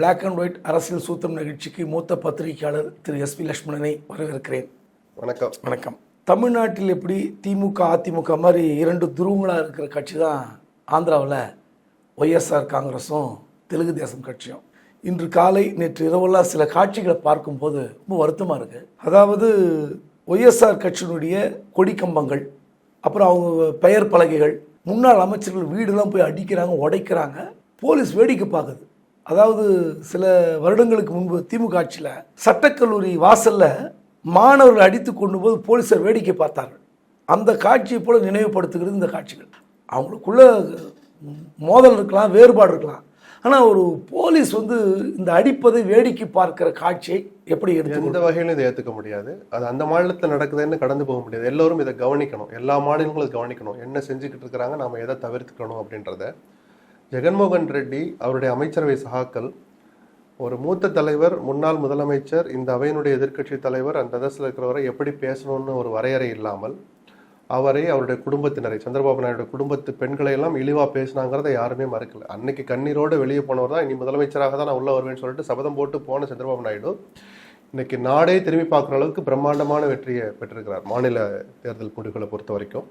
Black and white அரசியல் சூத்திரம் நிகழ்ச்சிக்கு மூத்த பத்திரிகையாளர் திரு எஸ் பி லட்சுமணனை வரவேற்கிறேன். வணக்கம். வணக்கம். தமிழ்நாட்டில் எப்படி திமுக அதிமுக மாதிரி இரண்டு துருவங்களாக இருக்கிற கட்சி தான் ஆந்திராவில் ஒய்எஸ்ஆர் காங்கிரஸும் தெலுங்கு தேசம் கட்சியும். இன்று காலை நேற்று இரவெல்லாம் சில காட்சிகளை பார்க்கும்போது ரொம்ப வருத்தமாக இருக்குது அதாவது ஒய்எஸ்ஆர் கட்சியினுடைய கொடிக்கம்பங்கள் அப்புறம் அவங்க பெயர் பலகைகள் முன்னாள் அமைச்சர்கள் வீடெல்லாம் போய் அடிக்கிறாங்க உடைக்கிறாங்க போலீஸ் வேடிக்கை பார்க்குது. அதாவது சில வருடங்களுக்கு முன்பு திமுக ஆட்சியில் சட்டக்கல்லூரி வாசலில் மாணவர்கள் அடித்து கொண்டு போது போலீஸார் வேடிக்கை பார்த்தார்கள். அந்த காட்சியை போல நினைவுபடுத்துகிறது இந்த காட்சிகள். அவங்களுக்குள்ள மோதல் இருக்கலாம் வேறுபாடு இருக்கலாம். ஆனால் ஒரு போலீஸ் வந்து இந்த அடிப்பதை வேடிக்கை பார்க்கிற காட்சியை எப்படி எடுத்து எந்த வகையிலும் இதை ஏற்றுக்க முடியாது. அது அந்த மாநிலத்தில் நடக்குதுன்னு கடந்து போக முடியாது. எல்லோரும் இதை கவனிக்கணும். எல்லா மாநிலங்களும் கவனிக்கணும். என்ன செஞ்சுக்கிட்டு இருக்கிறாங்க நாம எதை தவிர்த்துக்கணும் அப்படின்றத. ஜெகன்மோகன் ரெட்டி அவருடைய அமைச்சரவை சகாக்கள் ஒரு மூத்த தலைவர் முன்னாள் முதலமைச்சர் இந்த அவையினுடைய எதிர்க்கட்சி தலைவர் அந்த ததஸில் இருக்கிறவரை எப்படி பேசணும்னு ஒரு வரையறை இல்லாமல் அவரை அவருடைய குடும்பத்தினரை சந்திரபாபு நாயுடைய குடும்பத்து பெண்களை எல்லாம் இழிவாக பேசினாங்கிறத யாருமே மறக்கல. அன்னைக்கு கண்ணீரோடு வெளியே போனவர் தான் இனி முதலமைச்சராக தான் நான் உள்ள வருவேன்னு சொல்லிட்டு சபதம் போட்டு போன சந்திரபாபு நாயுடு. இன்னைக்கு நாடே திரும்பி பார்க்குற அளவுக்கு பிரம்மாண்டமான வெற்றியை பெற்றிருக்கிறார் மாநில தேர்தல் முடிவுகளை பொறுத்த வரைக்கும்.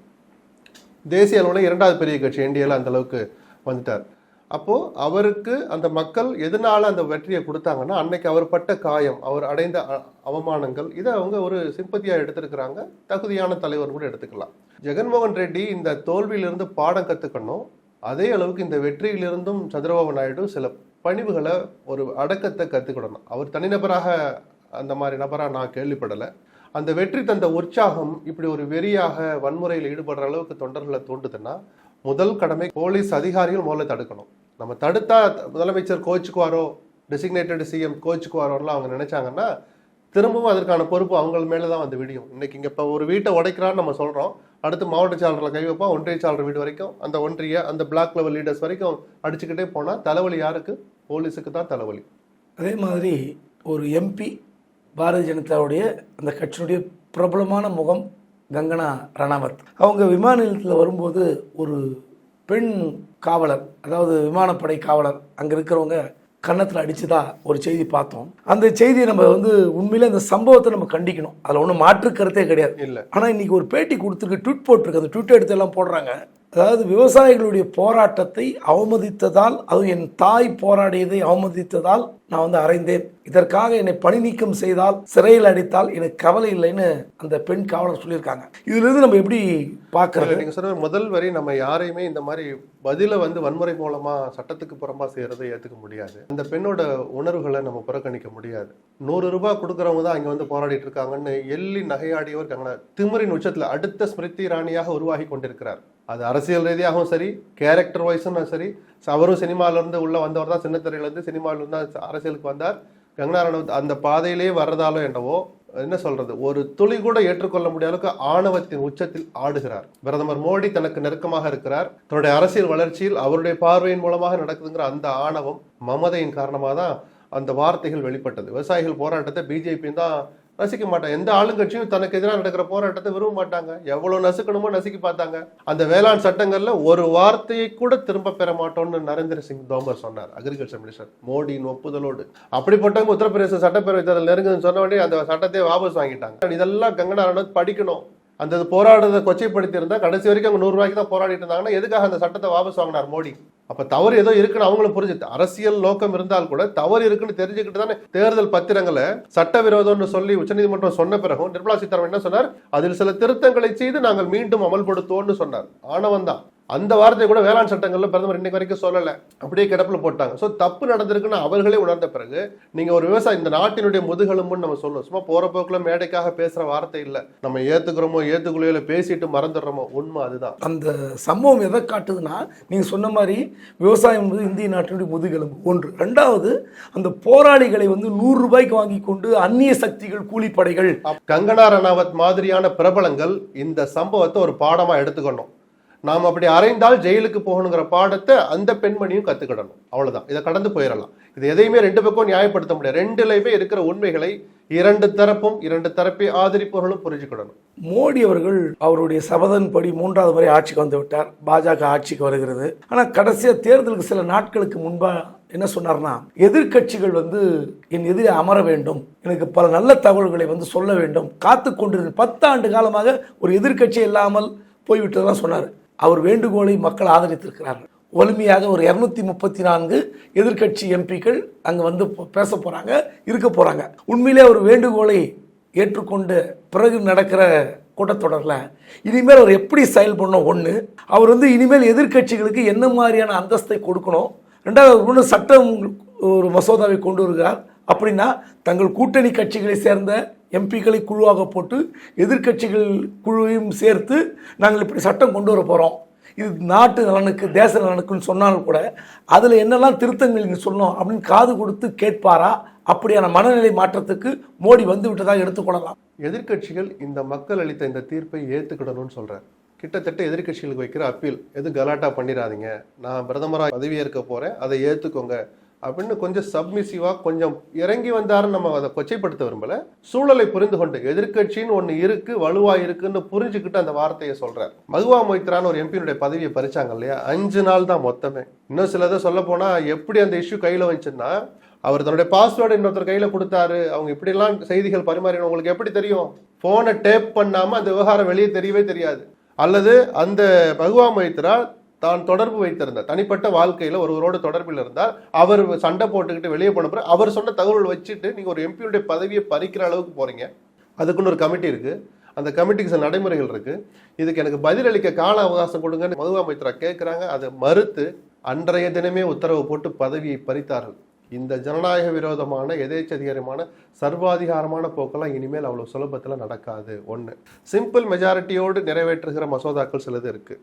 தேசிய அளவில் இரண்டாவது பெரிய கட்சி என்டிஏல அந்த அளவுக்கு வந்துட்டார். அப்போது அவருக்கு அந்த மக்கள் எதனால் அந்த வெற்றியை கொடுத்தாங்கன்னா அன்னைக்கு அவர் பட்ட காயம் அவர் அடைந்த அ- அவமானங்கள் இதை அவங்க ஒரு சிம்பத்தியாக எடுத்திருக்கிறாங்க. தகுதியான தலைவர் கூட எடுத்துக்கலாம். ஜெகன்மோகன் ரெட்டி இந்த தோல்வியிலிருந்து பாடம் கற்றுக்கணும் அதே அளவுக்கு இந்த வெற்றியிலிருந்தும் சந்திரபாபு நாயுடு சில பணிவுகளை ஒரு அடக்கத்தை கற்றுக்கிடணும் அவர் தனிநபராக அந்த மாதிரி நபராக நான் கேள்விப்படலை. அந்த வெற்றி தந்த உற்சாகம் இப்படி ஒரு வெறியாக வன்முறையில் ஈடுபடுற அளவுக்கு தொண்டர்களை தோண்டுதுன்னா முதல் கடமை போலீஸ் அதிகாரிகள் முதல்ல தடுக்கணும். நம்ம தடுத்தா முதலமைச்சர் கோச்சுக்குவாரோ டெசிக்னேட்டட் சிஎம் கோச்சுக்குவாரோலாம் அவங்க நினைச்சாங்கன்னா திரும்பவும் அதற்கான பொறுப்பு அவங்க மேலே தான் வந்து விடியும். இன்னைக்கு இங்கே இப்போ ஒரு வீட்டை உடைக்கிறான்னு நம்ம சொல்கிறோம் அடுத்து மாவட்ட செயலரில் கை வைப்போம். ஒன்றிய செயலர் வீடு வரைக்கும் அந்த ஒன்றிய அந்த பிளாக் லெவல் லீடர்ஸ் வரைக்கும் அடிச்சுக்கிட்டே போனால் தலைவலி யாருக்கு? போலீஸுக்கு தான் தலைவலி. அதே மாதிரி ஒரு எம்பி பாரதிய ஜனதாவுடைய அந்த கட்சியினுடைய பிரபலமான முகம் கங்கனா ரணாவத். அவங்க விமான நிலையத்தில் வரும்போது ஒரு பெண் காவலர் அதாவது விமானப்படை காவலர் அங்கே இருக்கிறவங்க கன்னத்தில் அடிச்சுதா ஒரு செய்தி பார்த்தோம். அந்த செய்தியை நம்ம வந்து உண்மையிலே அந்த சம்பவத்தை நம்ம கண்டிக்கணும். அதில் ஒன்றும் மாற்று கருத்தே கிடையாது. இல்லை. ஆனால் இன்னைக்கு ஒரு பேட்டி கொடுத்துருக்கு ட்வீட் போட்டிருக்கு. அந்த ட்வீட் எடுத்து எல்லாம் போடுறாங்க. அதாவது விவசாயிகளுடைய போராட்டத்தை அவமதித்ததால் அதுவும் என் தாய் போராடியதை அவமதித்ததால் நான் வந்து அறைந்தேன். இதற்காக என்னை பணி நீக்கம் செய்தால் சிறையில் அடித்தால் எனக்கு கவலை இல்லைன்னு அந்த பெண் காவலர் சொல்லியிருக்காங்க. இதுலேருந்து நம்ம எப்படி பார்க்கறது? நீங்கள் சொன்ன முதல் வரி நம்ம யாரையுமே இந்த மாதிரி பதிலை வந்து வன்முறை மூலமாக சட்டத்துக்கு புறமாக செய்கிறத ஏற்றுக்க முடியாது. அந்த பெண்ணோட உணர்வுகளை நம்ம புறக்கணிக்க முடியாது. நூறு ரூபாய் கொடுக்குறவங்க தான் அங்கே வந்து போராடிட்டு இருக்காங்கன்னு எள்ளி நகையாடியவர் கங்கனா திமிரின் உச்சத்தில் அடுத்த ஸ்மிருதி ராணியாக உருவாகி கொண்டிருக்கிறார். அது அரசியல் ரீதியாகவும் சரி கேரக்டர் வைஸும் சரி. அவரும் சினிமாவிலேருந்து உள்ளே வந்தவர் தான் சின்னத்திரையிலேருந்து சினிமாவிலேருந்து தான் அரசியலுக்கு வந்தார். கங்கனா ரணவத் அந்த பாதையிலேயே வர்றதாலும் என்னவோ என்ன சொல்றது ஒரு துளி கூட ஏற்றுக்கொள்ள முடியாத அளவுக்கு ஆணவத்தின் உச்சத்தில் ஆடுகிறார். பிரதமர் மோடி தனக்கு நெருக்கமாக இருக்கிறார். தன்னுடைய அரசியல் வளர்ச்சியில் அவருடைய பார்வையின் மூலமாக நடக்குதுங்கிற அந்த ஆணவம் மமதையின் காரணமாக தான் அந்த வார்த்தைகள் வெளிப்பட்டது. விவசாயிகள் போராட்டத்தை பிஜேபி தான் நசிக்க மாட்டாங்க எந்த ஆளுங்கட்சியும் தனக்கு எதிராக நடக்கிற போராட்டத்தை விரும்ப மாட்டாங்க. எவ்வளவு நசுக்கணுமோ நசுக்கி பார்த்தாங்க. அந்த வேளாண் சட்டங்கள்ல ஒரு வார்த்தையை கூட திரும்ப பெற மாட்டோம்னு நரேந்திர சிங் தோமர் சொன்னார் அக்ரிகல்ச்சர் மினிஸ்டர் மோடியின் ஒப்புதலோடு. அப்படிப்பட்டவங்க உத்தரப்பிரதேச சட்டப்பேரவை தேர்தல் நெருங்குதுன்னு சொன்ன உடனே அந்த சட்டத்தை வாபஸ் வாங்கிட்டாங்க. இதெல்லாம் கங்கனா படிக்கணும். அந்த போராடுறதை கொச்சைப்படுத்தியிருந்தா கடைசி வரைக்கும் அவங்க நூறுரூவாய்க்கு தான் போராடிட்டு இருந்தாங்கன்னா எதுக்காக அந்த சட்டத்தை வாபஸ் வாங்கினார் மோடி? அப்ப தவறு ஏதோ இருக்குன்னு அவங்களும் புரிஞ்சு அரசியல் நோக்கம் இருந்தால் கூட தவறு இருக்குன்னு தெரிஞ்சுக்கிட்டு தானே தேர்தல் பத்திரங்களை சட்டவிரோதம்னு சொல்லி உச்சநீதிமன்றம் சொன்ன பிறகும் நிர்மலா சீதாராமன் என்ன சொன்னார்? அதில் சில திருத்தங்களை செய்து நாங்கள் மீண்டும் அமல்படுத்துவோம்னு சொன்னார். ஆணவம் தான். அந்த வார்த்தையை கூட வேளாண் சட்டங்கள்ல பிரதமர் இன்னைக்கு வரைக்கும் சொல்லல. அப்படியே கிடப்புல போட்டாங்க. சோ தப்பு நடந்திருக்குன்னு அவர்களே உணர்ந்த பிறகு நீங்க ஒரு விவசாயி இந்த நாட்டினுடைய முதுகெலும்புன்னு நம்ம சொல்லணும். சும்மா போற போக்குல மேடைக்காக பேசுற வார்த்தை இல்ல. நம்ம ஏத்துக்கிறோமோ ஏத்துக்குள்ளையில பேசிட்டு மறந்துடுறோமோ உண்மை அதுதான். அந்த சம்பவம் எதை காட்டுதுன்னா நீங்கள் சொன்ன மாதிரி விவசாயம் என்பது இந்திய நாட்டினுடைய முதுகெலும்பு. ஒன்று. ரெண்டாவது அந்த போராளிகளை வந்து நூறு ரூபாய்க்கு வாங்கி கொண்டு அந்நிய சக்திகள் கூலிப்படைகள். கங்கனா ரனாவத் மாதிரியான பிரபலங்கள் இந்த சம்பவத்தை ஒரு பாடமா எடுத்துக்கணும் நாம் அப்படி அறைந்தால் ஜெயிலுக்கு போகணுங்கிற பாடத்தை அந்த பெண்மணியும் கத்துக்கிடணும். அவ்வளவுதான். இதை கடந்து போயிடலாம். இது எதையுமே ரெண்டு பக்கம் நியாயப்படுத்த முடியாது. ரெண்டுலையுமே இருக்கிற உண்மைகளை இரண்டு தரப்பும் இரண்டு தரப்பை ஆதரிப்பவர்களும் புரிஞ்சுக்கிடணும். மோடி அவர்கள் அவருடைய சபதன்படி மூன்றாவது முறை ஆட்சிக்கு வந்து விட்டார். பாஜக ஆட்சிக்கு வருகிறது. ஆனால் கடைசியாக தேர்தலுக்கு சில நாட்களுக்கு முன்பாக என்ன சொன்னார்னா எதிர்க்கட்சிகள் வந்து என் எதிரே அமர வேண்டும். எனக்கு பல நல்ல தகவல்களை வந்து சொல்ல வேண்டும். காத்து கொண்டிருந்த பத்தாண்டு காலமாக ஒரு எதிர்க்கட்சி இல்லாமல் போய்விட்டதெல்லாம் சொன்னார். அவர் வேண்டுகோளை மக்கள் ஆதரித்திருக்கிறார்கள். வலிமையாக ஒரு இரநூத்தி முப்பத்தி நான்கு எதிர்க்கட்சி எம்பிக்கள் அங்கே வந்து பேச போகிறாங்க இருக்க போகிறாங்க உண்மையிலே ஒரு வேண்டுகோளை ஏற்றுக்கொண்டு பிறகு நடக்கிற கூட்டத்தொடரில் இனிமேல் அவர் எப்படி செயல்படணும் ஒன்று அவர் வந்து இனிமேல் எதிர்க்கட்சிகளுக்கு என்ன மாதிரியான அந்தஸ்தை கொடுக்கணும்? ரெண்டாவது ஒன்று சட்டம் ஒரு மசோதாவை கொண்டு வருகிறார். அப்படின்னா தங்கள் கூட்டணி கட்சிகளை சேர்ந்த எம்பிக்களை குழுவாக போட்டு எதிர்க்கட்சிகள் குழுவையும் சேர்த்து நாங்கள் இப்படி சட்டம் கொண்டு வர போகிறோம் இது நாட்டு நலனுக்கு தேச நலனுக்குன்னு சொன்னாலும் கூட அதில் என்னெல்லாம் திருத்தங்கள் நீங்கள் சொன்னோம் அப்படின்னு காது கொடுத்து கேட்பாரா? அப்படியான மனநிலை மாற்றத்துக்கு மோடி வந்து விட்டதாக எடுத்துக்கொள்ளலாம் எதிர்க்கட்சிகள் இந்த மக்கள் அளித்த இந்த தீர்ப்பை ஏற்றுக்கிடணும்னு சொல்கிறேன் கிட்டத்தட்ட எதிர்க்கட்சிகளுக்கு வைக்கிற அப்பீல் எதுவும் கலாட்டா பண்ணிடாதீங்க. நான் பிரதமராக பதவியேற்க போகிறேன் அதை ஏற்றுக்கோங்க அப்படின்னு கொஞ்சம் சப்மிசிவா கொஞ்சம் இறங்கி வந்தாருன்னு நம்ம அதை கொச்சைப்படுத்த விரும்பல. சூழலை புரிந்து கொண்டு எதிர்க்கட்சின்னு ஒன்று இருக்கு வலுவா இருக்குன்னு புரிஞ்சுக்கிட்டு அந்த வார்த்தையை சொல்றாரு. மகுவா மொய்த்ரான்னு ஒரு எம்பியினுடைய பதவியை பறிச்சாங்க இல்லையா? அஞ்சு நாள் தான் மொத்தமே. இன்னும் சிலதை சொல்ல போனா எப்படி அந்த இஷ்யூ கையில வந்துச்சுன்னா அவர் தன்னுடைய பாஸ்வேர்டு இன்னொருத்தர் கையில கொடுத்தாரு. அவங்க இப்படிலாம் செய்திகள் பரிமாறின உங்களுக்கு எப்படி தெரியும்? போனை டேப் பண்ணாம அந்த விவகாரம் வெளியே தெரியவே தெரியாது. அல்லது அந்த பகுவா மொய்த்ரா தான் தொடர்பு வைத்திருந்த தனிப்பட்ட வாழ்க்கையில ஒருவரோட தொடர்பில் இருந்தால் அவர் சண்டை போட்டுக்கிட்டு வெளியே போன பிறகு அவர் சொன்ன தகவல் வச்சுட்டு நீங்க ஒரு எம்பியுடைய பதவியை பறிக்கிற அளவுக்கு போறீங்க. அதுக்குன்னு ஒரு கமிட்டி இருக்கு. அந்த கமிட்டிக்கு சில நடைமுறைகள் இருக்கு. இதுக்கு எனக்கு பதிலளிக்க கால அவகாசம் கொடுங்கன்னு மதுவா மைத்ரா கேட்குறாங்க அதை மறுத்து அன்றைய தினமே உத்தரவு போட்டு பதவியை பறித்தார்கள். இந்த ஜனநாயக விரோதமான எதேச்சதிகாரமான சர்வாதிகாரமான போக்கெல்லாம் இனிமேல் அவ்வளவு சுலபத்தில் நடக்காது. ஒன்று சிம்பிள் மெஜாரிட்டியோடு நிறைவேற்றுகிற மசோதாக்கள் சிலது இருக்குது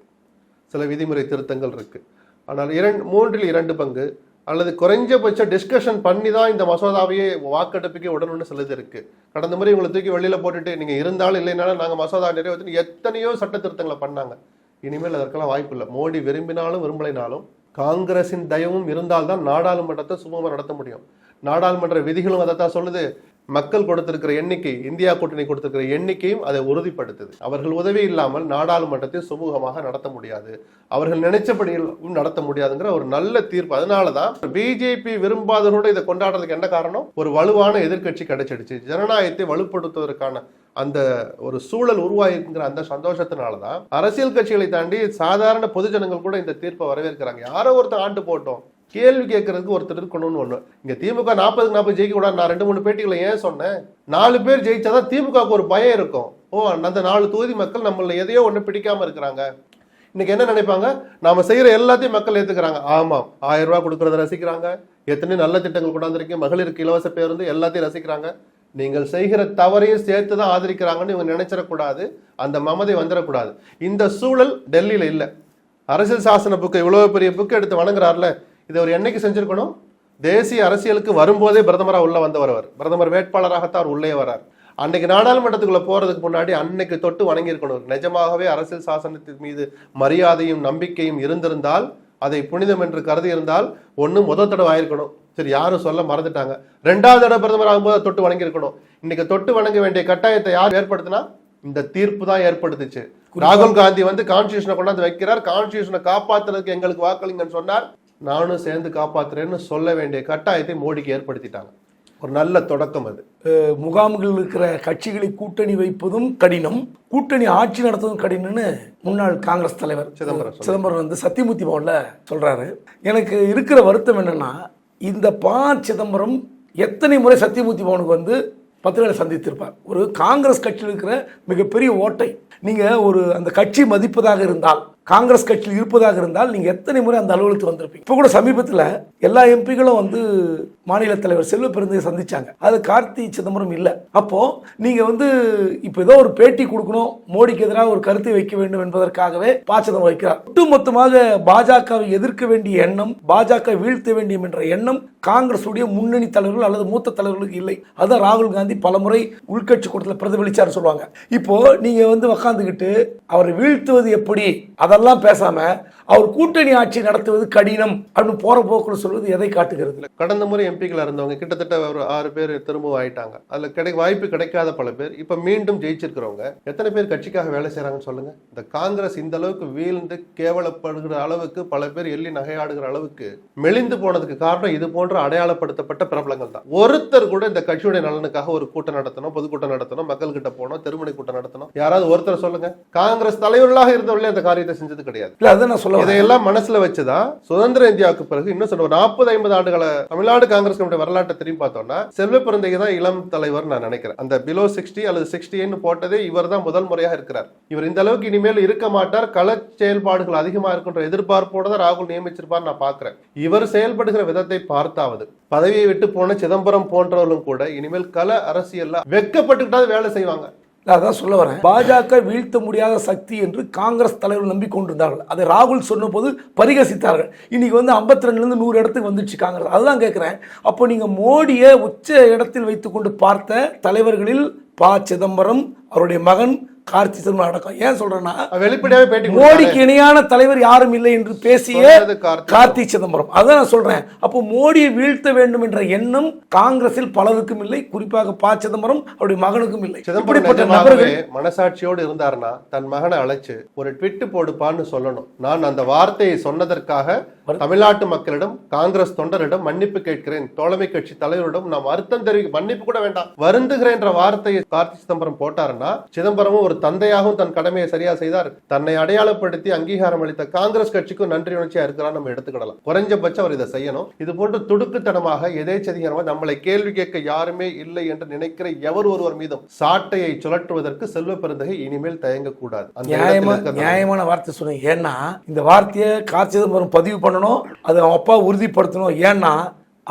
சில விதிமுறை திருத்தங்கள் இருக்கு. ஆனால் இரண்டு மூன்றில் இரண்டு பங்கு அல்லது குறைஞ்சபட்ச டிஸ்கஷன் பண்ணி தான் இந்த மசோதாவையே வாக்கெடுப்புக்கே உடனுன்னு சிலது இருக்கு. கடந்த முறை உங்களை தூக்கி வெளியில போட்டுட்டு நீங்க இருந்தாலும் இல்லைனாலும் நாங்கள் மசோதா நிறைவேற்றி எத்தனையோ சட்ட திருத்தங்களை பண்ணாங்க. இனிமேல் அதற்கெல்லாம் வாய்ப்பு இல்லை. மோடி விரும்பினாலும் விரும்பலைனாலும் காங்கிரசின் தயவும் இருந்தால்தான் நாடாளுமன்றத்தை சுமமாக நடத்த முடியும். நாடாளுமன்ற விதிகளும் அதைத்தான் சொல்லுது. மக்கள் கொடுத்திருக்கிற எண்ணிக்கை இந்தியா கூட்டணி கொடுத்திருக்கிற எண்ணிக்கையும் அதை உறுதிப்படுத்துது. அவர்கள் உதவி இல்லாமல் நாடாளுமன்றத்தை சுமூகமாக நடத்த முடியாது. அவர்கள் நினைச்சபடியும் நடத்த முடியாதுங்கிற ஒரு நல்ல தீர்ப்பு. அதனால தான் பிஜேபி விரும்பாதவரோட இதை கொண்டாடுறதுக்கு என்ன காரணம்? ஒரு வலுவான எதிர்க்கட்சி கிடைச்சிடுச்சு. ஜனநாயகத்தை வலுப்படுத்துவதற்கான அந்த ஒரு சூழல் உருவாயிருக்குங்கிற அந்த சந்தோஷத்தினால தான் அரசியல் கட்சிகளை தாண்டி சாதாரண பொதுஜனங்கள் கூட இந்த தீர்ப்பை வரவேற்கிறாங்க. யாரோ ஒருத்தர் ஆண்டு போட்டோம். கேள்வி கேட்கறதுக்கு ஒருத்தர் இருக்கணும்னு ஒன்று இங்கே திமுக நாற்பதுக்கு நாற்பது ஜெயிக்க கூடாது. நான் ரெண்டு மூணு பேட்டிகளை ஏன் சொன்னேன்? நாலு பேர் ஜெயிச்சாதான் திமுகவுக்கு ஒரு பயம் இருக்கும். ஓ அந்த நாலு தொகுதி மக்கள் நம்மள எதையோ ஒன்று பிடிக்காம இருக்கிறாங்க. இன்னைக்கு என்ன நினைப்பாங்க? நாம செய்யற எல்லாத்தையும் மக்கள் ஏத்துக்கிறாங்க. ஆமாம் ஆயிரம் ரூபாய் கொடுக்கறத ரசிக்கிறாங்க. எத்தனை நல்ல திட்டங்கள் கொண்டாந்துருக்கீங்க. மகளிருக்கு இலவச பேருந்து எல்லாத்தையும் ரசிக்கிறாங்க. நீங்கள் செய்கிற தவறையும் சேர்த்து தான் ஆதரிக்கிறாங்கன்னு இவங்க நினைச்சிடக்கூடாது. அந்த மமதை வந்துடக்கூடாது. இந்த சூழல் டெல்லியில இல்லை. அரசியல் சாசன புக்கை இவ்வளவு பெரிய புக்கு எடுத்து வணங்குறாருல. இதை அவர் என்னைக்கு செஞ்சிருக்கணும்? தேசிய அரசியலுக்கு வரும்போதே பிரதமரா உள்ள வந்தவர் அவர். பிரதமர் வேட்பாளராகத்தான் அவர் உள்ளே வரார் அன்னைக்கு நாடாளுமன்றத்துக்குள்ள போறதுக்கு முன்னாடி அன்னைக்கு தொட்டு வணங்கியிருக்கணும். நிஜமாகவே அரசியல் சாசனத்தின் மீது மரியாதையும் நம்பிக்கையும் இருந்திருந்தால் அதை புனிதம் என்று கருதி இருந்தால் ஒண்ணு முதல் தடவை ஆயிருக்கணும். சரி யாரும் சொல்ல மறந்துட்டாங்க. ரெண்டாவது தடவை பிரதமர் ஆகும்போது தொட்டு வணங்கியிருக்கணும். இன்னைக்கு தொட்டு வணங்க வேண்டிய கட்டாயத்தை யார் ஏற்படுத்தினா? இந்த தீர்ப்பு தான் ஏற்படுத்துச்சு. ராகுல் காந்தி வந்து கான்ஸ்டியூஷனை கொண்டாந்து வைக்கிறார். கான்ஸ்டியூஷனை காப்பாத்துறதுக்கு எங்களுக்கு வாக்களிங்கன்னு சொன்னார். நானும் சேர்ந்து காப்பாத்துறேன்னு சொல்ல வேண்டிய கட்டாயத்தை மோடிக்கு ஏற்படுத்திட்டாங்க. ஒரு நல்ல தொடக்கம் அது. அஹ் முகாம்கள் இருக்கிற கட்சிகளை கூட்டணி வைப்பதும் கடினம் கூட்டணி ஆட்சி நடத்துவதும் கடினம்னு முன்னாள் காங்கிரஸ் தலைவர் சிதம்பரம். சிதம்பரம் வந்து சத்தியமூர்த்தி பவன்ல சொல்றாரு. எனக்கு இருக்கிற வருத்தம் என்னன்னா இந்த ப. சிதம்பரம் எத்தனை முறை சத்தியமூர்த்தி பவனுக்கு வந்து பத்திரிகை சந்தித்திருப்பார். ஒரு காங்கிரஸ் கட்சியில் இருக்கிற மிகப்பெரிய ஓட்டை. நீங்க ஒரு அந்த கட்சி மதிப்பதாக இருந்தால் காங்கிரஸ் கட்சியில் இருப்பதாக இருந்தால் நீங்கள் எத்தனை முறை அந்த அலுவலகத்துக்கு வந்திருப்பீங்க? இப்போ கூட சமீபத்தில் எல்லா எம்பிகளும் வந்து மாநில தலைவர் செல்வ பெருந்தையை சந்திச்சாங்க. அது கார்த்தி சிதம்பரம் இல்லை. அப்போ நீங்க வந்து இப்போ ஏதோ ஒரு பேட்டி கொடுக்கணும் மோடிக்கு எதிராக ஒரு கருத்தை வைக்க வேண்டும் என்பதற்காகவே ப சிதம்பரம் வைக்கிறார். ஒட்டுமொத்தமாக பாஜகவை எதிர்க்க வேண்டிய எண்ணம் பாஜக வீழ்த்த வேண்டும் என்ற எண்ணம் காங்கிரஸுடைய முன்னணி தலைவர்கள் அல்லது மூத்த தலைவர்களுக்கு இல்லை. அதான் ராகுல் காந்தி பலமுறை உள்கட்சி கூட்டத்தில் பிரதிபலிச்சார் சொல்லுவாங்க. இப்போ நீங்க வந்து உக்காந்துக்கிட்டு அவரை வீழ்த்துவது எப்படி? அதெல்லாம் பேசாம அவர் கூட்டணி ஆட்சி நடத்துவது கடினம் அப்படின்னு போற போக்குல சொல்வது எதை காட்டுகிறது? கடந்த முறை எம்பிக்கள் இருந்தவங்க கிட்டத்தட்ட ஒரு ஆறு பேர் திரும்பவும் ஆயிட்டாங்க. அதுல கிடை வாய்ப்பு கிடைக்காத பல பேர் இப்ப மீண்டும் ஜெயிச்சிருக்கிறவங்க எத்தனை பேர் கட்சிக்காக வேலை செய்றாங்கன்னு சொல்லுங்க? இந்த காங்கிரஸ் இந்த அளவுக்கு வீழ்ந்து கேவலப்படுகிற அளவுக்கு பல பேர் எள்ளி நகையாடுகிற அளவுக்கு மெலிந்து போனதுக்கு காரணம் இது போன்ற அடையாளப்படுத்தப்பட்ட பிரபலங்கள் தான். ஒருத்தர் கூட இந்த கட்சியுடைய நலனுக்காக ஒரு கூட்டம் நடத்தணும் பொதுக்கூட்டம் நடத்தணும் மக்கள் கிட்ட போனோம் தெருமணி கூட்டம் நடத்தணும். யாராவது ஒருத்தர் சொல்லுங்க. காங்கிரஸ் தலைவர்களாக இருந்தவர்களே அந்த காரியத்தை செஞ்சது கிடையாது. இல்ல அதான் நான் சொல்ல இதையெல்லாம் மனசுல வச்சுதான் சுதந்திர இந்தியாவுக்கு பிறகு இன்னும் சொல்ல ஒரு நாற்பது ஐம்பது ஆண்டுகள தமிழ்நாடு காங்கிரஸ் கமிட்டி வரலாற்றை திரும்பி பார்த்தோம்னா செல்வ பிறந்தைக்கு தான் இளம் தலைவர் நான் நினைக்கிறேன். அந்த பிலோ சிக்ஸ்டி அல்லது சிக்ஸ்டின்னு போட்டதே இவர் தான் முதல் முறையாக இருக்கிறார். இவர் இந்த அளவுக்கு இனிமேல் இருக்க மாட்டார். கள செயல்பாடுகள் அதிகமா இருக்குன்ற எதிர்பார்ப்போட தான் ராகுல் நியமிச்சிருப்பார் நான் பாக்குறேன் இவர் செயல்படுகிற விதத்தை பார்த்தாவது பதவியை விட்டு போன சிதம்பரம் போன்றவர்களும் கூட இனிமேல் கள அரசியல்ல வெக்கப்பட்டுக்கிட்டாவது வேலை செய்வாங்க. நான் அதான் சொல்ல வரேன். பாஜக வீழ்த்த முடியாத சக்தி என்று காங்கிரஸ் தலைவர்கள் நம்பிக்கொண்டிருந்தார்கள். அதை ராகுல் சொன்னபோது பரிகசித்தார்கள். இன்னைக்கு வந்து ஐம்பத்தி ரெண்டுலேருந்து நூறு இடத்துக்கு வந்துச்சு காங்கிரஸ். அதுதான் கேட்குறேன். அப்போ நீங்கள் மோடியை உச்ச இடத்தில் வைத்துக்கொண்டு பார்த்த தலைவர்களில் ப. சிதம்பரம் அவருடைய மகன் கார்த்தி சிதம்பரம் அடக்கம். ஏன் சொல்றேன்னா வெளிப்படையாவே பேட்டி. மோடிக்கு இணையான தலைவர் யாரும் இல்லை என்று பேசிய கார்த்தி. சிதம்பரம். அதான் நான் சொல்றேன். அப்போ மோடியை வீழ்த்த வேண்டும் என்ற எண்ணம் காங்கிரஸில் பலருக்கும் இல்லை. குறிப்பாக ப சிதம்பரம் அவருடைய மகனுக்கும் இல்லை. இப்படிப்பட்ட நபர்கள் மனசாட்சியோடு இருந்தாருன்னா தன் மகனை அழைச்சு ஒரு ட்விட்டு போடுப்பான்னு சொல்லணும். நான் அந்த வார்த்தையை சொன்னதற்காக தமிழ்நாட்டு மக்களிடம் காங்கிரஸ் தொண்டரிடம் மன்னிப்பு கேட்கிறேன். தோழமை கட்சி தலைவரிடம் நாம் வருத்தம் தெரிவிக்க மன்னிப்பு கூட வேண்டாம். வருந்துகிறேன் என்ற வார்த்தையை கார்த்தி சிதம்பரம் போட்டாருன்னா சிதம்பரமும் ஒரு தந்தையாகவும் தன் கடமையை சரியா செய்தார். தன்னை அடையாளப்படுத்தி அங்கீகாரம் அளித்த காங்கிரஸ் கட்சிக்கும் நன்றி உணர்ச்சியா இருக்கிறார் நம்ம எடுத்துக்கிடலாம். குறைஞ்சபட்சம் அவர் இதை செய்யணும். இது போன்று துடுக்குத்தனமாக எதேச்சதிகாரமாக நம்மளை கேள்வி கேட்க யாருமே இல்லை என்று நினைக்கிற எவர் ஒருவர் மீதும் சாட்டையை சுழற்றுவதற்கு செல்வ பெருந்தகை இனிமேல் தயங்கக்கூடாது. நியாயமான வார்த்தை சொன்னீங்க. ஏன்னா இந்த வார்த்தையை கார் சிதம்பரம் பதிவு பண்ணணும் அது அவன் அப்பா உறுதிப்படுத்தணும். ஏன்னா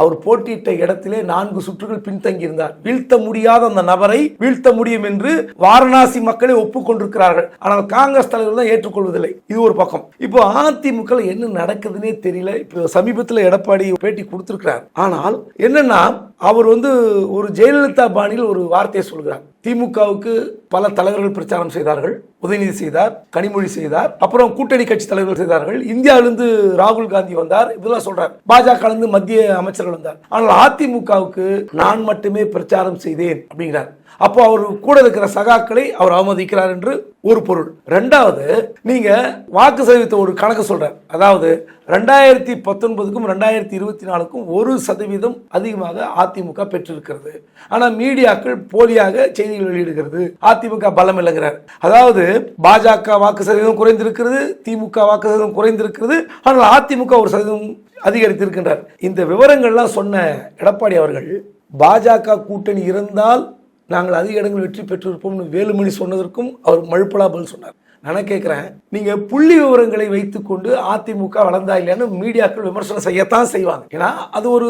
அவர் போட்டியிட்ட இடத்திலே நான்கு சுற்றுகள் பின்தங்கி இருந்தார் வீழ்த்த முடியாத அந்த நபரை வீழ்த்த முடியும் என்று வாரணாசி மக்களை ஒப்புக்கொண்டிருக்கிறார்கள். ஆனால் காங்கிரஸ் தலைவர் தான் ஏற்றுக்கொள்வதில்லை. இது ஒரு பக்கம். இப்போ அதிமுக என்ன நடக்குதுன்னே தெரியல. இப்போ சமீபத்தில் எடப்பாடி பேட்டி கொடுத்திருக்கிறார். ஆனால் என்னன்னா அவர் வந்து ஒரு ஜெயலலிதா பாணியில் ஒரு வார்த்தையை சொல்கிறார். திமுகவுக்கு பல தலைவர்கள் பிரச்சாரம் செய்தார்கள். உதயநிதி செய்தார் கனிமொழி செய்தார் அப்புறம் கூட்டணி கட்சி தலைவர்கள் செய்தார்கள். இந்தியாவிலிருந்து ராகுல் காந்தி வந்தார் இதெல்லாம் சொல்றார். பாஜக மத்திய அமைச்சர்கள் வந்தார். ஆனால் அதிமுகவுக்கு நான் மட்டுமே பிரச்சாரம் செய்தேன் அப்படிங்கிறார். அப்போ அவர் கூட இருக்கிற சகாக்களை அவர் அவமதிக்கிறார் என்று ஒரு பொருள். ரெண்டாவது நீங்க வாக்கு சதவீதத்தை ஒரு கணக்கு சொல்றார். அதாவது ரெண்டாயிரத்தி பத்தொன்பதுக்கும் ரெண்டாயிரத்தி இருபத்தி நாலுக்கும் ஒரு சதவீதம் அதிகமாக அதிமுக பெற்றிருக்கிறது. ஆனா மீடியாக்கள் போலியாக செய்திகள் வெளியிடுகிறது. அதிமுக பலம் இல்லைங்கிறார். அதாவது பாஜக வாக்கு சதவீதம் குறைந்திருக்கிறது திமுக வாக்கு சதவீதம் குறைந்திருக்கிறது ஆனால் அதிமுக ஒரு சதவீதம் அதிகரித்திருக்கின்றார். இந்த விவரங்கள்லாம் சொன்ன எடப்பாடி அவர்கள் பாஜக கூட்டணி இருந்தால் நாங்கள் அதிக இடங்கள் வெற்றி பெற்றிருப்போம்னு வேலுமணி சொன்னதற்கும் அவர் மழுப்பலா பதில் சொன்னார். நான் கேட்குறேன் நீங்கள் புள்ளி விவரங்களை வைத்துக்கொண்டு அதிமுக வளர்ந்தா இல்லையான்னு மீடியாக்கள் விமர்சனம் செய்யத்தான் செய்வாங்க. ஏன்னா அது ஒரு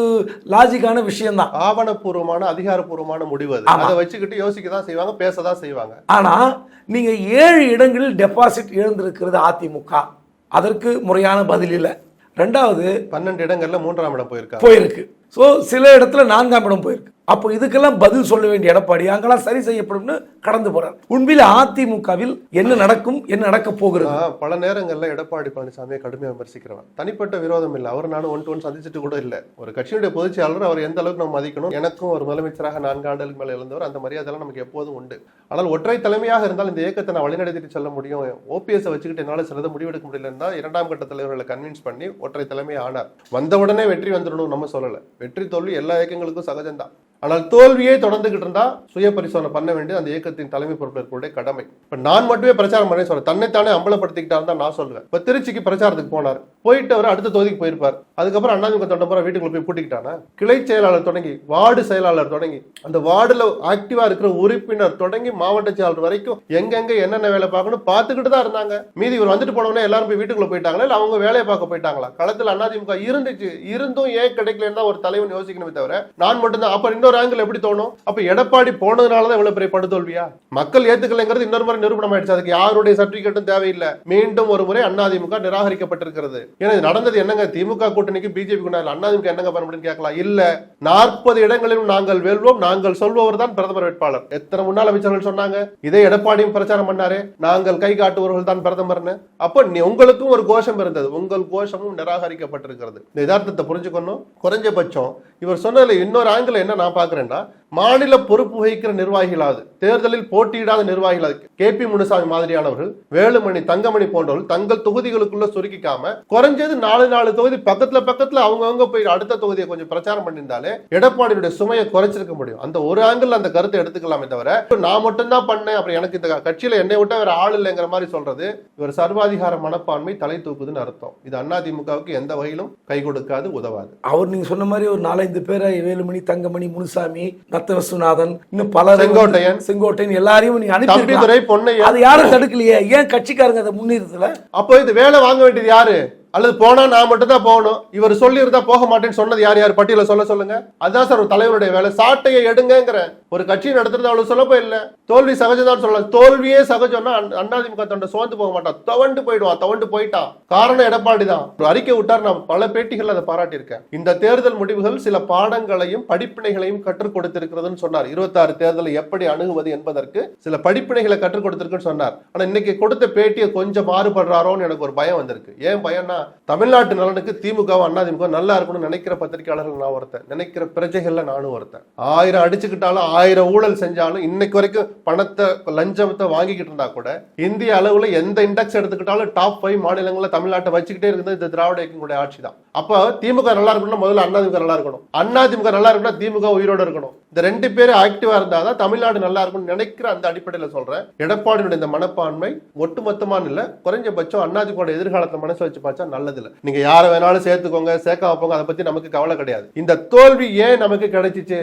லாஜிக்கான விஷயம்தான். ஆவணப்பூர்வமான அதிகாரப்பூர்வமான முடிவு அது. அதை வச்சுக்கிட்டு யோசிக்க தான் செய்வாங்க பேச தான் செய்வாங்க. ஆனால் நீங்கள் ஏழு இடங்களில் டெபாசிட் இழந்திருக்கிறது அதிமுக. அதற்கு முறையான பதில் இல்லை. ரெண்டாவது பன்னெண்டு இடங்கள்ல மூன்றாம் இடம் போயிருக்காங்க. போயிருக்கு. ஸோ சில இடத்துல நான்காம் இடம் போயிருக்கு. அப்போ இதுக்கெல்லாம் பதில் சொல்ல வேண்டிய எடப்பாடி அங்கெல்லாம் சரி செய்யப்படும்னு கடந்து போறார். உண்மையில் அதிமுகவில் என்ன நடக்கும் என்ன நடக்க போகிறது? பல நேரங்கள்ல எடப்பாடி பழனிசாமியை கடுமையாக விமர்சிக்கிறவன். தனிப்பட்ட விரோதம் இல்லை. அவர் நானும் ஒன் டு ஒன் சந்திச்சுட்டு கூட இல்லை. ஒரு கட்சியுடைய பொதுச் செயலாளர் அவர் எந்த அளவுக்கு நம்ம மதிக்கணும்? எனக்கும் ஒரு முதலமைச்சராக நான்கு ஆண்டுகளுக்கு மேல இருந்தவர் அந்த மரியாதைலாம் நமக்கு எப்போதும் உண்டு. ஆனால் ஒற்றை தலைமையாக இருந்தால் இந்த இயக்கத்தை நான் வழிநடத்திட்டு செல்ல முடியும். ஓபிஎஸ் வச்சுக்கிட்டு என்னால சிலதை முடிவெடுக்க முடியலன்னா இரண்டாம் கட்ட தலைவர்களை கன்வின்ஸ் பண்ணி ஒற்றை தலைமை ஆனார். வந்தவுடனே வெற்றி வந்துடணும் நம்ம சொல்லல. வெற்றி தோல்வி எல்லா இயக்கங்களுக்கும் சகஜம்தான். ஆனால் தோல்வியே தொடர்ந்துகிட்டு இருந்தா சுய பரிசோதனை பண்ண வேண்டியது அந்த இயக்கத்தின் தலைமை பொறுப்பேற்களுடைய கடமை. இப்ப நான் மட்டுமே பிரச்சாரம் பண்ணி சொல்றேன் தன்னைத்தானே அம்பலப்படுத்திக்கிட்டா தான் நான் சொல்லுவேன் இப்ப திருச்சிக்கு பிரச்சாரத்துக்கு போனார். போயிட்டு அவர் அடுத்த தொகுதிக்கு போயிருப்பார். அதுக்கப்புறம் அண்ணாதிமுக தொண்டை வீட்டுக்குள்ள போய் பூட்டிக்கிட்டானா? கிளை செயலாளர் தொடங்கி வார்டு செயலாளர் தொடங்கி அந்த வார்டுல ஆக்டிவா இருக்கிற உறுப்பினர் தொடங்கி மாவட்ட செயலாளர் வரைக்கும் எங்கெங்க என்னென்ன வேலை பார்க்கணும் பார்த்துக்கிட்டு தான் இருந்தாங்க. மீதி இவர் வந்துட்டு போனவொடனே எல்லாரும் போய் வீட்டுக்குள்ள போயிட்டாங்களா? இல்ல அவங்க வேலையை பார்க்க போயிட்டாங்களா? களத்துல அதிமுக இருந்துச்சு. இருந்தும் ஏன் கிடைக்கலன்னு தான் ஒரு தலைவன் யோசிக்கணுமே தவிர நான் மட்டும்தான். அப்ப இன்னொரு இன்னொரு ஆங்கிள் எப்படி தோணும்? அப்ப எடப்பாடி போனதுனாலதான் இவ்வளவு பெரிய படுதோல்வியா? மக்கள் ஏத்துக்கலைங்கிறது இன்னொரு முறை நிரூபணம் ஆயிடுச்சு அதுக்கு யாருடைய சர்டிபிகேட்டும் தேவையில்லை. மீண்டும் ஒரு முறை அதிமுக நிராகரிக்கப்பட்டிருக்கிறது. ஏன்னா இது நடந்தது என்னங்க? திமுக கூட்டணிக்கு பிஜேபி அதிமுக என்னங்க பண்ண முடியும்னு கேட்கலாம். இல்ல நாற்பது இடங்களிலும் நாங்கள் வெல்வோம் நாங்கள் சொல்பவர் தான் பிரதமர் வேட்பாளர். எத்தனை முன்னாள் அமைச்சர்கள் சொன்னாங்க? இதே எடப்பாடியும் பிரச்சாரம் பண்ணாரு. நாங்கள் கை காட்டுபவர்கள் தான் பிரதமர்னு. அப்போ நீ உங்களுக்கும் ஒரு கோஷம் இருந்தது. உங்கள் கோஷமும் நிராகரிக்கப்பட்டிருக்கிறது. இந்த யதார்த்தத்தை புரிஞ்சுக்கணும். குறைஞ்சபட்சம் இவர் சொன்னதுல இன்னொரு ஆங்கிள் என்ன நான் பார்க்குறேன்னா மாநில பொறுப்பு வகிக்கிற நிர்வாகிகளாவது தேர்தலில் போட்டியிடாத நிர்வாகிகளாவது கே பி முனுசாமி மாதிரியானவர்கள் வேலுமணி தங்கமணி போன்றவர்கள் தங்கள் தொகுதிகளுக்குள்ள சுருக்கிக்காம குறைஞ்சது நாலு நாலு தொகுதி பக்கத்துல பக்கத்துல அவங்கவுங்க போய் அடுத்த தொகுதியை கொஞ்சம் பிரச்சாரம் பண்ணியிருந்தாலே எடப்பாடியுடைய சுமையை குறைச்சிருக்க முடியும். அந்த ஒரு ஆங்கிள் அந்த கருத்தை எடுத்துக்கலாமே தவிர நான் மட்டும்தான் பண்ணேன் அப்புறம் எனக்கு இந்த கட்சியில என்னை விட்டா வேற ஆள் இல்லைங்கிற மாதிரி சொல்றது இவர் சர்வாதிகார மனப்பான்மை தலை தூக்குதுன்னு அர்த்தம். இது அதிமுகவுக்கு எந்த வகையிலும் கை கொடுக்காது உதவாது. அவர் நீங்க சொன்ன மாதிரி ஒரு நாலஞ்சு பேரை வேலுமணி தங்கமணி முனுசாமி நத்த விஸ்வநாதன் இன்னும் பல செங்கோட்டையன். செங்கோட்டையன் எல்லாரையும் நீங்க அனுப்பி பொன்னையா அது யாரும் தடுக்கலையே. ஏன் கட்சிக்காரங்க அதை முன்னிறுத்தல? அப்போ இது வேலை வாங்க வேண்டியது யாரு? அல்லது போனா நான் மட்டும் தான் போகணும். இவர் சொல்லி இருந்தா போக மாட்டேன்னு சொன்னது யார் யார்? பட்டியல சொல்ல சொல்லுங்க. அதுதான் சார் ஒரு தலைவருடைய வேலை. சாட்டையை எடுங்கங்கிற. ஒரு கட்சி நடத்துறது அவ்வளவு சுலபம் இல்ல. தோல்வி சகஜம்தான் சொல்லலாம். தோல்வியே சகஜம்னா அண்ணாதிமுக தொண்டை சோர்ந்து போக மாட்டான். துவண்டு போயிடுவான் துவண்டு போயிட்டான் காரணம் எடப்பாடி தான் ஒரு அறிக்கை விட்டார். நான் பல பேட்டிகள் அதை பாராட்டியிருக்கேன். இந்த தேர்தல் முடிவுகள் சில பாடங்களையும் படிப்பினைகளையும் கற்றுக் கொடுத்திருக்கிறதுன்னு சொன்னார். இருபத்தாறு தேர்தலை எப்படி அணுகுவது என்பதற்கு சில படிப்பினைகளை கற்றுக் கொடுத்திருக்குன்னு சொன்னார். ஆனா இன்னைக்கு கொடுத்த பேட்டியை கொஞ்சம் மாறுபடுறாரோன்னு எனக்கு ஒரு பயம் வந்திருக்கு. ஏன் பயம்னா தமிழ்நாட்டு நலனுக்கு திமுக அதிமுக நல்லா இருக்கணும்னு நினைக்கிற பத்திரிகையாளர்கள் நான் ஒருத்தன். நினைக்கிற பிரஜைகள்ல நானும் ஒருத்தன். ஆயிரம் அடிச்சுக்கிட்டாலும் ஆயிரம் ஊழல் செஞ்சாலும் இன்னைக்கு வரைக்கும் பணத்தை லஞ்சத்தை வாங்கிக்கிட்டு இருந்தா கூட இந்திய அளவுல எந்த இண்டெக்ஸ் எடுத்துக்கிட்டாலும் டாப் ஃபைவ் மாநிலங்களில் தமிழ்நாட்டை வச்சுக்கிட்டே இருக்குது இந்த திராவிட இயக்கங்களுடைய ஆட்சி தான் அப்போ திமுக நல்லா இருக்கணும்னா முதல்ல அதிமுக நல்லா இருக்கணும். அதிமுக நல்லா இருக்கணும்னா திமுக உயிரோட இருக்கணும். இந்த ரெண்டு பேரும் ஆக்டிவா இருந்தாதான் தமிழ்நாடு நல்லா இருக்கும்னு நினைக்கிற அந்த அடிப்படையில் சொல்றேன். எடப்பாடியுடைய இந்த மனப்பான்மை ஒட்டுமொத்தமான இல்ல குறைஞ்சபட்சம் அதிமுக எதிர்காலத்தை மனசு வச்சு பார்த்தா நல்லது இல்லை நீங்க யாரை வேணாலும் சேர்த்துக்கோங்க சேர்க்காம போங்க அதை பத்தி நமக்கு கவலை கிடையாது. இந்த தோல்வி ஏன் நமக்கு கிடைச்சிச்சு?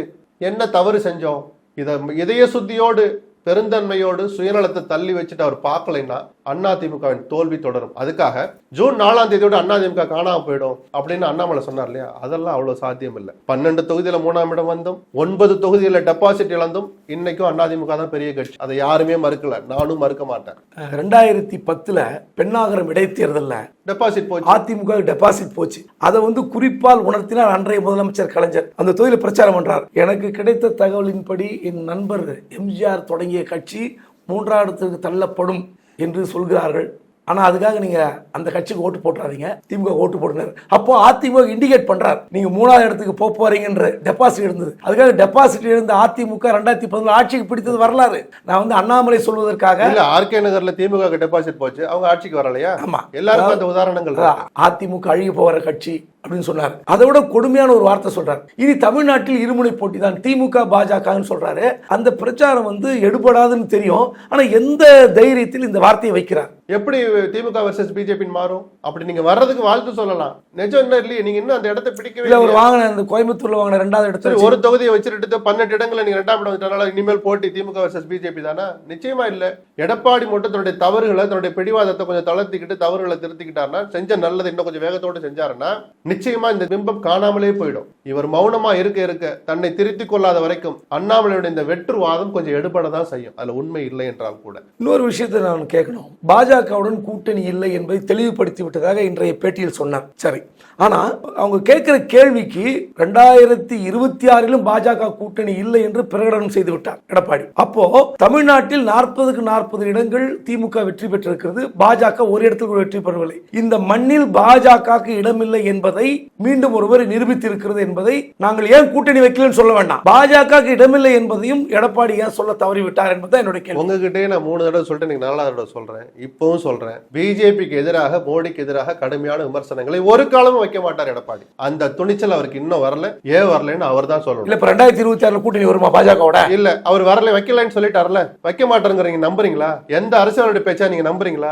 என்ன தவறு செஞ்சோம்? இதை இதய சுத்தியோடு பெருந்தன்மையோடு சுயநலத்தை தள்ளி வச்சுட்டு அவர் பார்க்கலைன்னா அதிமுகவின் தோல்வி தொடரும். அதுக்காக ஜூன் நாலாம் தேதியோட அதிமுக காணாம போயிடும் அப்படின்னு அண்ணாமலை சொன்னார் இல்லையா? அதெல்லாம் அவ்வளவு சாத்தியம் இல்லை. பன்னெண்டு தொகுதியில மூணாம் இடம் வந்தும் ஒன்பது தொகுதியில டெபாசிட் இழந்தும் இன்னைக்கும் அதிமுக தான் பெரிய கட்சி. அதை யாருமே மறுக்கல. நானும் மறுக்க மாட்டேன். ரெண்டாயிரத்தி பத்துல பெண்ணாகரம் இடைத்தேர்தல்ல டெபாசிட் போச்சு. அதிமுக டெபாசிட் போச்சு. அதை வந்து குறிப்பால் உணர்த்தினார் அன்றைய முதலமைச்சர் கலைஞர். அந்த தொகுதியில பிரச்சாரம் பண்றார். எனக்கு கிடைத்த தகவலின்படி என் நண்பர் எம்ஜிஆர் தொடங்கிய கட்சி மூன்றாம் இடத்துக்கு தள்ளப்படும் என்று சொல்கிறார்கள். ஆனா அதுக்காக நீங்க அந்த கட்சிக்கு ஓட்டு போட்டுறாதீங்க. திமுக ஓட்டு போடுனார். அப்போ அதிமுக இண்டிகேட் பண்றார். நீங்க மூணாவது இடத்துக்கு போக போறீங்கன்ற டெபாசிட் இருந்தது. அதுக்காக டெபாசிட் இருந்த அதிமுக ரெண்டாயிரத்தி பதினொன்று ஆட்சிக்கு பிடித்தது வரலாறு. நான் வந்து அண்ணாமலை சொல்வதற்காக இல்ல ஆர்கே நகர்ல திமுக டெபாசிட் போச்சு. அவங்க ஆட்சிக்கு வரலையா? ஆமா. எல்லாருக்கும் அந்த உதாரணங்கள் அதிமுக அழுகி போகிற கட்சி அப்படின்னு சொன்னார் அதை விட கொடுமையான ஒரு வார்த்தை சொல்றார். இனி தமிழ்நாட்டில் இருமுனை போட்டி தான் திமுக பாஜகன்னு சொல்றாரு. அந்த பிரச்சாரம் வந்து எடுபடாதுன்னு தெரியும். ஆனா எந்த தைரியத்தில் இந்த வார்த்தையை வைக்கிறார்? எப்படி திமுக வர்சஸ் பிஜேபி மாறும்? அப்படி நீங்க வர்றதுக்கு வாழ்த்து சொல்லலாம். நிஜம் என்ன இல்லையே நீங்க இன்னும் அந்த இடத்தை பிடிக்கவே இல்ல ஒரு. வாங்கின இந்த கோயம்புத்தூர்ல வாங்கின ரெண்டாவது இடத்துல ஒரு தொகுதியை வச்சுட்டு பன்னெண்டு இடங்களை நீங்க ரெண்டாம் இடம் வந்துட்டனால இனிமேல் போட்டி திமுக வர்சஸ் பிஜேபி தானே? நிச்சயமா இல்ல. எடப்பாடி மட்டும் தன்னுடைய தவறுகளை தன்னுடைய பிடிவாதத்தை கொஞ்சம் தளர்த்திக்கிட்டு தவறுகளை திருத்திக்கிட்டாருன்னா செஞ்ச நல்லதை இன்னும் கொஞ்சம் வேகத்தோடு செஞ்சாருன்னா நிச்சயமா இந்த பிம்பம் காணாமலே போயிடும். இவர் மௌனமா இருக்க இருக்க தன்னை திருத்திக் கொள்ளாத வரைக்கும் அண்ணாமலையுடைய இந்த வெற்றுவாதம் கொஞ்சம் எடுபட தான் செய்யும். அதுல உண்மை இல்லை என்றால் கூட. இன்னொரு விஷயத்தை நான் கேட்கணும். பாஜகவுடன் கூட்டணி இல்லை என்பதை தெளிவுபடுத்தி விட்டதாக இன்றைய பேட்டியில் சொன்னார். சரி. ஆனா அவங்க கேட்கிற கேள்விக்கு ரெண்டாயிரத்தி இருபத்தி ஆறிலும் பாஜக கூட்டணி இல்லை என்று பிரகடனம் செய்து விட்டார் எடப்பாடி. அப்போ தமிழ்நாட்டில் நாற்பதுக்கு நாற்பது இடங்கள் திமுக வெற்றி பெற்றிருக்கிறது. பாஜக ஒரு இடத்துக்கு வெற்றி பெறவில்லை. இந்த மண்ணில் பாஜகவுக்கு இடமில்லை என்பதை மீண்டும் ஒருவர் நிரூபித்திருக்கிறது என்பதை நாங்கள் ஏன் கூட்டணி வைக்கலன்னு சொல்ல வேண்டாம். பாஜகவுக்கு இடமில்லை என்பதையும் எடப்பாடி ஏன் சொல்ல தவறிவிட்டார் என்பதுதான் என்னுடைய கேள்வி. நான் மூணு தடவை சொல்லிட்டு நீங்க தடவை சொல்றேன். இப்பவும் சொல்றேன். பிஜேபிக்கு எதிராக மோடிக்கு எதிராக கடுமையான விமர்சனங்களை ஒரு காலமும் வைக்க மாட்டார் எடப்பாடி. அந்த துணிச்சல் அவருக்கு இன்னும் வரல. ஏன் வரலன்னு அவர் தான் சொல்லணும். இல்ல ரெண்டாயிரத்தி இருபத்தி ஆறுல கூட்டணி வருமா பாஜகவோட? இல்ல அவர் வரல வைக்கலன்னு சொல்லிட்டார்ல. வைக்க மாட்டேங்கிறீங்க நம்புறீங்களா? எந்த அரசியலுடைய பேச்சா நீங்க நம்புறீங்களா?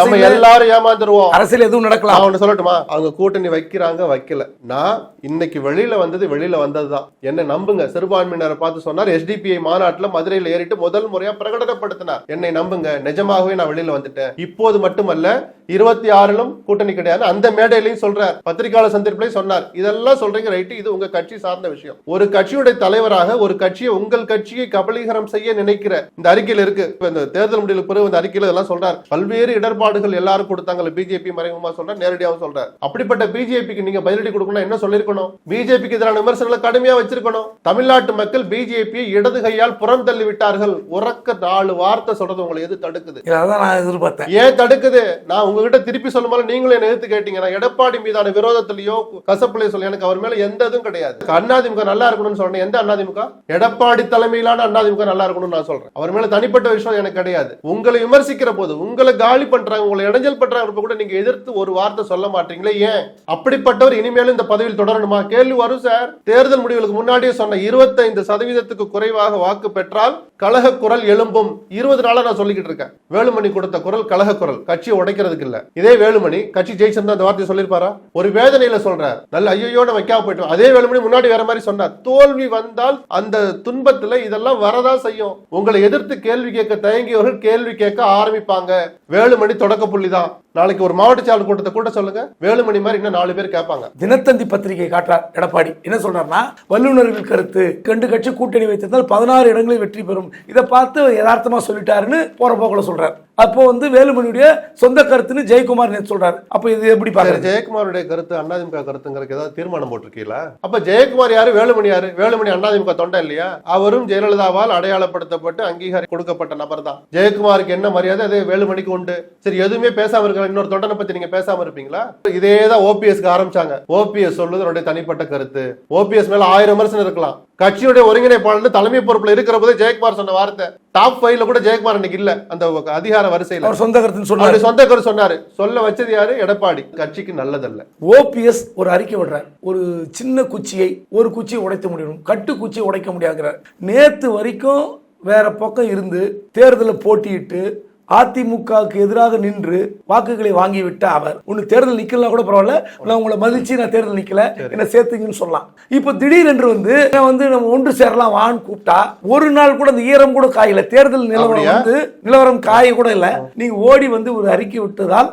நம்ம எல்லாரும் ஏமாந்துருவோம். அரசியல் எதுவும் நடக்கலாம் ஒண்ணு சொல்லட்டுமா? அவங்க கூட்டணி வைக்கிறாங்க வைக்கல. நான் இன்னைக்கு வெளியில வந்தது வெளியில வந்ததுதான். என்ன நம்புங்க. சிறுபான்மையினரை பார்த்து சொன்னார். எஸ்டிபிஐ மாநாட்டில் மதுரையில ஏறிட்டு முதல் முறையா பிரகடனப்படுத்தினார். என்னை நம்புங்க. நிஜமாகவே நான் வெளியில வந்துட்டேன். இப்போது மட்டுமல்ல இருபத்தி ஆறிலும் கூட்டணி கிடையாது. அந்த மேடையிலையும் சொல்றார் பத்திரிகையாளர் சந்திப்பிலையும் சொன்னார். இதெல்லாம் சொல்றீங்க ரைட்டு இது உங்க கட்சி சார்ந்த விஷயம். ஒரு கட்சியுடைய தலைவராக ஒரு கட்சியை உங்கள் கட்சியை கபலீகரம் செய்ய நினைக்கிற இந்த அறிக்கையில இருக்கு. இந்த தேர்தல் முடிவுக்கு பிறகு இந்த அறிக்கையில இதெல்லாம் சொல்றார். பல்வேறு இடர்பாடுகள் எல்லாரும் கொடுத்தாங்க பிஜேபி மறைமுகமா சொல்றார் நேரடியாகவும் சொல்றார். அப்படிப்பட்ட பிஜேபிக்கு நீங்க பதிலடி கொடுக்கணும் என்ன சொல்லிருக்கணும் பிஜேபிக்கு எதிரான விமர்சனங்களை கடுமையா வச்சிருக்கணும். தமிழ்நாட்டு மக்கள் பிஜேபியை இடது கையால் புறம் தள்ளி விட்டார்கள். உறக்க நாலு வார்த்தை சொல்றது உங்களை எது தடுக்குது? நான் எதிர்பார்த்தேன். ஏன் தடுக்குது? நான் உங்ககிட்ட திருப்பி சொல்லும் போது நீங்களும் என்ன எடுத்து கேட்டீங்க. நான் எடப்பாடி மீதான விரோதத்திலயோ கசப்புலையோ சொல்லி எனக்கு அவர் மேல எந்த இதுவும் கிடையாது. அண்ணாதிமுக நல்லா இருக்கணும்னு சொன்னேன் எந்த அதிமுக எடப்பாடி தலைமையிலான அண்ணாதிமுக நல்லா இருக்கணும்னு நான் சொல்றேன். அவர் மேல தனிப்பட்ட விஷயம் எனக்கு கிடையாது. உங்களை விமர்சிக்கிற போது உங்களை காலி பண்றாங்க உங்களை இடைஞ்சல் பண்றாங்க கூட நீங்க எதிர்த்து ஒரு வார்த்தை சொல்ல மாட்டீங்களே ஏன்? அப்படிப்பட்டவர் இனிமேலும் இந்த பதவியில் தொடரணுமா? கேள்வி வரும் சார் தேர்தல் முடிவுகளுக்கு முன்னாடியே சொன்ன இருபத்தைந்து சதவீதத்துக்கு குறைவாக வாக்கு பெற்றால் கழக குரல் எழும்பும். இருபது நாளா நான் சொல்லிக்கிட்டு இருக்கேன். வேலுமணி கொடுத்த குரல் கழக குரல். கட்சியை உடைக்கிறதுக்கு இல்ல இதே வேலுமணி கட்சி ஜெயிச்சிருந்தா அந்த வார்த்தையை சொல்லிருப்பாரா ஒரு வேதனையில சொல்றார். நல்ல ஐயோட வைக்காம போயிட்டோம். அதே வேலுமணி முன்னாடி வேற மாதிரி சொன்னார். தோல்வி வந்தால் அந்த துன்பத்துல இதெல்லாம் வரதா செய்யும். உங்களை எதிர்த்து கேள்வி கேட்க தயங்கியவர்கள் கேள்வி கேட்க ஆரம்பிப்பாங்க. வேலுமணி தொடக்க புள்ளிதான் நாளைக்கு ஒரு மாவட்ட செயலாளர் கூட்டத்தை கூட சொல்லுங்க. வேலுமணி மாதிரி இன்னும் நாலு பேர் கேட்பாங்க. தினத்தந்தி பத்திரிகை காட்டுறார் எடப்பாடி. என்ன சொல்றாருன்னா வல்லுநர்கள் கருத்து ரெண்டு கட்சி கூட்டணி வைத்திருந்தால் பதினாறு இடங்களில் வெற்றி பெறும். இதை பார்த்து யதார்த்தமா சொல்லிட்டாருன்னு போற போக்குல சொல்றாரு. அப்போ வந்து வேலுமணியுடைய சொந்த கருத்துன்னு ஜெயக்குமார் நேத்து சொல்றாரு. அப்போ இது எப்படி பாக்குறது ஜெயக்குமாருடைய கருத்து அண்ணாதிமுக கருத்துங்கிறதுக்கு ஏதாவது தீர்மானம் போட்டிருக்கீங்களா? அப்ப ஜெயக்குமார் யாரு? வேலுமணி யாரு? வேலுமணி அண்ணாதிமுக தொண்டை இல்லையா? அவரும் ஜெயலலிதாவால் அடையாளப்படுத்தப்பட்டு அங்கீகாரம் கொடுக்கப்பட்ட நபர் தான் ஜெயக்குமாருக்கு என்ன மரியாதை? அதே வேலுமணிக்கு உண்டு. சரி எதுவுமே பேசாம இருக்கிற இன்னொரு தொண்டனை பத்தி நீங்க பேசாம இருப்பீங்களா? இதே தான் ஓபிஎஸ்க்கு ஆரம்பிச்சாங்க. ஓபிஎஸ் சொல்லுது அவருடைய தனிப்பட்ட கருத்து. ஓபிஎஸ் மேல ஆயிரம் விமர்சனம் இருக்கலாம். கட்சியுடைய ஒருங்கிணைப்பாளர் தலைமை பொறுப்புல இருக்கிற போதே ஜெயக்குமார் சொன்ன வார்த்தை. டாப் ஃபைவ்ல கூட ஜெயக்குமார் இன்னைக்கு இல்ல. அந்த அதிகார வரிசையில. அவர் சொந்த கருத்துன்னு சொன்னாரு. சொந்த கருத்து சொன்னாரு. சொல்ல வச்சது யாரு? எடப்பாடி. கட்சிக்கு நல்லதல்ல. ஓபிஎஸ் ஒரு அறிக்கை விடுறார். ஒரு சின்ன குச்சியை ஒரு குச்சியை உடைத்து முடியும் கட்டு குச்சியை உடைக்க முடியாங்கிறார் நேத்து வரைக்கும் வேற பக்கம் இருந்து தேர்தலில் போட்டியிட்டு அதிமுகவுக்கு எதிராக நின்று வாக்குகளை வாங்கி விட்ட அவர். ஒன்று தேர்தல் நிக்கலாம் கூட பரவாயில்ல. நான் உங்களை மதிச்சு நான் தேர்தல் நிக்கல. என்ன சேர்த்துங்கன்னு சொல்லலாம். இப்போ திடீரென்று வந்து நான் வந்து நம்ம ஒன்று சேரலாம் வான்னு கூப்பிட்டா ஒரு நாள் கூட அந்த ஈரம் கூட காயல. தேர்தல் நிலவரம்? வந்து நிலவரம் காய கூட இல்ல. நீங்க ஓடி வந்து ஒரு அறிக்கை விட்டதால்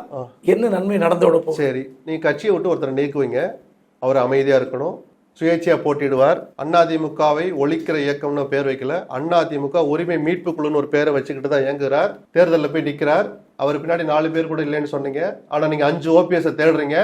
என்ன நன்மை நடந்து விட சரி நீ கட்சியை விட்டு ஒருத்தரை நீக்குவீங்க. அவர் அமைதியா இருக்கணும். சுயேட்சையா போட்டிடுவார் அதிமுகவை ஒழிக்கிற இயக்கம்னு பேர் வைக்கல. அதிமுக உரிமை மீட்பு குழுன்னு ஒரு பேரை வச்சுக்கிட்டு தான் இயங்குகிறார் தேர்தலில் போய் நிற்கிறார் அவர் பின்னாடி நாலு பேர் கூட இல்லைன்னு சொன்னீங்க. ஆனா நீங்க அஞ்சு ஓபிஎஸ் தேடுறீங்க.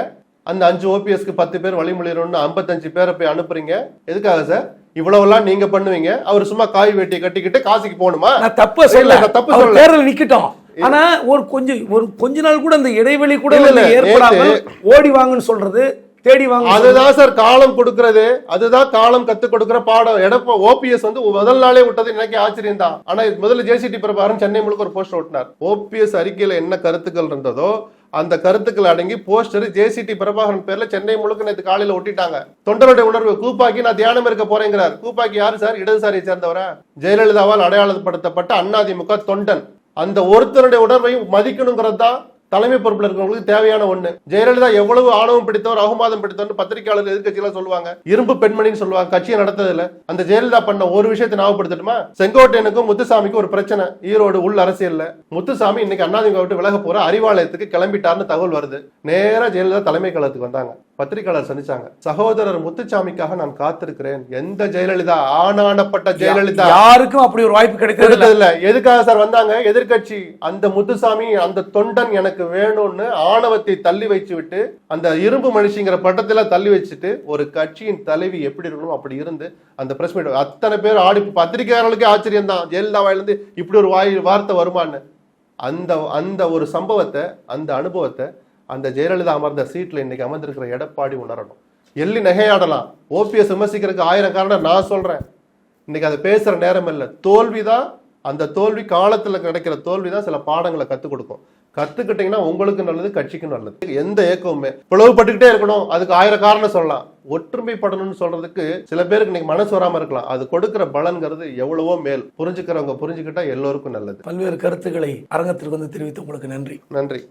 அந்த அஞ்சு ஓபிஎஸ்க்கு பத்து பேர் வழிமொழியணும்னு ஐம்பத்தஞ்சு பேரை போய் அனுப்புறீங்க. எதுக்காக சார்? இவ்வளவெல்லாம் நீங்க பண்ணுவீங்க. அவர் சும்மா காய் வெட்டி கட்டிக்கிட்டு காசிக்கு போகணுமா? நான் தப்பு சொல்ல நான் தப்பு சொல்லல. தேர்தல் நிக்கட்டும். ஆனா ஒரு கொஞ்சம் ஒரு கொஞ்ச நாள் கூட அந்த இடைவெளி கூட ஏற்படாமல் ஓடி வாங்கன்னு சொல்றது தேடி வாங்க அதுதான் சார் காலம் கொடுக்கறது. அதுதான் காலம் கத்து கொடுக்கிற பாடம். எடப்பா ஓபிஎஸ் வந்து முதல் நாளே விட்டது எனக்கு ஆச்சரியம் தான் ஆனா இது முதல்ல ஜேசிடி பிரபாகரன் சென்னை முழுக்க ஒரு போஸ்டர் ஓட்டினார். ஓபிஎஸ் அறிக்கையில என்ன கருத்துக்கள் இருந்ததோ அந்த கருத்துக்கள் அடங்கி போஸ்டர் ஜேசிடி பிரபாகரன் பேர்ல சென்னை முழுக்க நேற்று காலையில ஒட்டிட்டாங்க. தொண்டருடைய உணர்வு கூப்பாக்கி நான் தியானம் இருக்க போறேங்கிறார். கூப்பாக்கி யாரு சார்? இடதுசாரியை சேர்ந்தவரா? ஜெயலலிதாவால் அடையாளப்படுத்தப்பட்ட அண்ணாதிமுக தொண்டன். அந்த ஒருத்தருடைய உணர்வையும் மதிக்கணுங்கிறது தான் தலைமை பொறுப்பில் இருக்கிறவங்களுக்கு தேவையான ஒண்ணு. ஜெயலலிதா எவ்வளவு ஆணவம் பிடித்தவர் அகமாதம் பிடித்தவர் பத்திரிகையாளர் எதிர்கட்சியெல்லாம் சொல்லுவாங்க. இரும்பு பெண்மணின்னு சொல்லுவாங்க. கட்சியை நடத்ததுல அந்த ஜெயலலிதா பண்ண ஒரு விஷயத்தை ஞாபகப்படுத்தட்டுமா? செங்கோட்டையனுக்கும் முத்துசாமிக்கும் ஒரு பிரச்சனை. ஈரோடு உள் அரசியல்ல. முத்துசாமி இன்னைக்கு அண்ணாதிமுக விட்டு விலக போற அறிவாலயத்துக்கு கிளம்பிட்டார்னு தகவல் வருது. நேரா ஜெயலலிதா தலைமை கழகத்துக்கு வந்தாங்க. பத்திரிகையாளர் சந்திச்சாங்க. சகோதரர் முத்துசாமிக்காக நான் காத்திருக்கிறேன். எந்த ஜெயலலிதா? ஆனானப்பட்ட ஜெயலலிதா? யாருக்கும் அப்படி ஒரு வாய்ப்பு கிடைத்தது இல்ல. எதுக்காக சார் வந்தாங்க? எதிர்க்கட்சி. அந்த முத்துசாமி அந்த தொண்டன் எனக்கு வேணும்னு ஆணவத்தை தள்ளி வச்சு விட்டு அந்த இரும்பு மனுஷிங்கிற பட்டத்துல தள்ளி வச்சுட்டு ஒரு கட்சியின் தலைவி எப்படி இருக்கணும் அப்படி இருந்து அந்த பிரஸ் மீட் அத்தனை பேர் ஆடி பத்திரிகையாளர்களுக்கே ஆச்சரியம் தான். ஜெயலலிதா வாயிலிருந்து இப்படி ஒரு வாய் வார்த்தை வருமான்னு. அந்த அந்த ஒரு சம்பவத்தை அந்த அனுபவத்தை அந்த ஜெயலலிதா அமர்ந்த சீட்ல இன்னைக்கு அமர்ந்திருக்கிற எடப்பாடி உணரணும். எள்ளி நகையாடலாம். ஓபிஎஸ் விமர்சிக்கிறதுக்கு ஆயிரம் காரணம் நான் சொல்றேன். இன்னைக்கு அதை பேசுற நேரம் இல்லை. தோல்விதான் அந்த தோல்வி காலத்துல கிடைக்கிற தோல்வி தான் சில பாடங்களை கத்துக் கொடுக்கும். கத்துக்கிட்டீங்கன்னா உங்களுக்கு நல்லது கட்சிக்கும் நல்லது. எந்த இயக்கமுமே பிளவுபட்டுக்கிட்டே இருக்கணும். அதுக்கு ஆயிரம் காரணம் சொல்லலாம். ஒற்றுமைப்படணும்னு சொல்றதுக்கு சில பேருக்கு இன்னைக்கு மனசு வராம இருக்கலாம். அது கொடுக்கிற பலன்கிறது எவ்வளவோ மேல். புரிஞ்சுக்கிறவங்க புரிஞ்சுக்கிட்டா எல்லோருக்கும் நல்லது. பல்வேறு கருத்துக்களை அரங்கத்திற்கு வந்து தெரிவித்து உங்களுக்கு நன்றி. நன்றி.